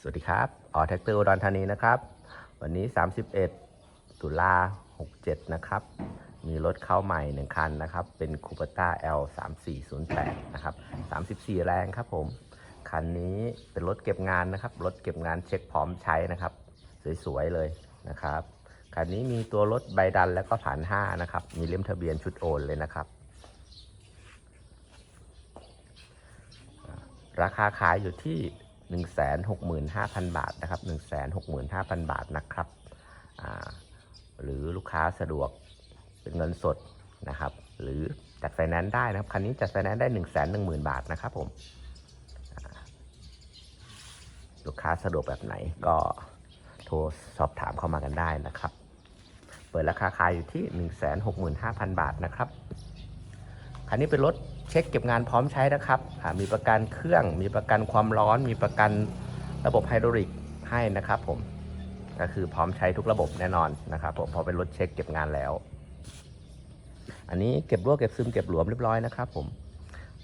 สวัสดีครับออแท็กเตอร์อุดรธานีนะครับ วันนี้ 31 ตุลา 67 นะครับ มีรถเข้าใหม่ 1 คันนะครับ เป็นคูปต้า L 3 4 0 8นะครับ34 แรงครับผม คันนี้เป็นรถเก็บงานนะครับ รถเก็บงานเช็คพร้อมใช้นะครับ สวยๆ เลยนะครับ คันนี้มีตัวรถใบดันแล้วก็ผ่าน 5 นะครับ มีเล่มทะเบียนชุดโอนเลยนะครับราคาขายอยู่ที่ 165,000 บาทนะครับ165,000 บาทนะครับหรือลูกค้าสะดวกเป็นเงินสดนะครับ หรือจัดไฟแนนซ์ได้นะครับ คันนี้จัดไฟแนนซ์ได้ 110,000 บาทนะครับผมลูกค้าสะดวกแบบไหนก็โทรสอบถามเข้ามากันได้นะครับ เปิดราคาขายอยู่ที่ 165,000 บาทนะครับ คันนี้เป็นรถ เช็คเก็บงานพร้อมใช้นะครับมีประกันเครื่อง มีประกันความร้อน มีประกันระบบไฮดรอลิกให้นะครับผมก็คือพร้อมใช้ทุกระบบแน่นอนนะครับผมพอเป็นรถเช็คเก็บงานแล้ว อันนี้เก็บรั่วเก็บซึมเก็บหลวมเรียบร้อยนะครับผม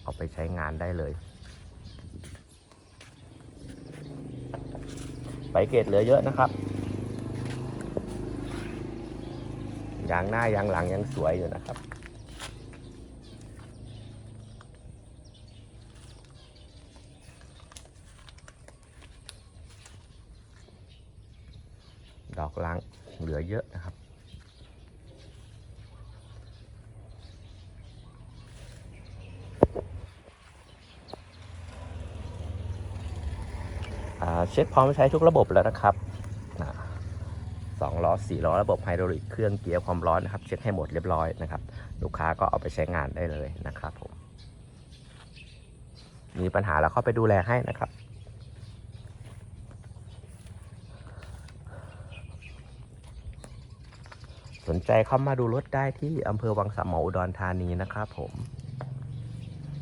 เอาไปใช้งานได้เลยไปเกตเหลือเยอะนะครับยางหน้ายางหลังยังสวยอยู่นะครับ ดอกล้างเหลือเยอะนะครับ เช็คพร้อมใช้ทุกระบบแล้วนะครับสองล้อสี่ล้อระบบไฮดรอลิกเครื่องเกียร์ความร้อนนะครับ เช็คให้หมดเรียบร้อยนะครับ ลูกค้าก็เอาไปใช้งานได้เลยนะครับผมมีปัญหาเราเข้าไปดูแลให้นะครับ สนใจเข้ามาดูรถได้ที่อำเภอวังสามหมออุดรธานีนะครับผม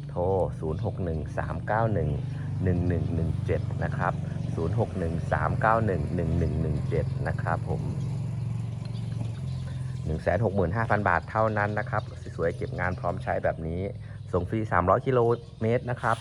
โทร 0613911117 นะครับ 0613911117 นะครับผม165,000 บาทเท่านั้นนะครับ สวยๆเก็บงานพร้อมใช้แบบนี้ ส่งฟรี 300 กิโลเมตรนะครับ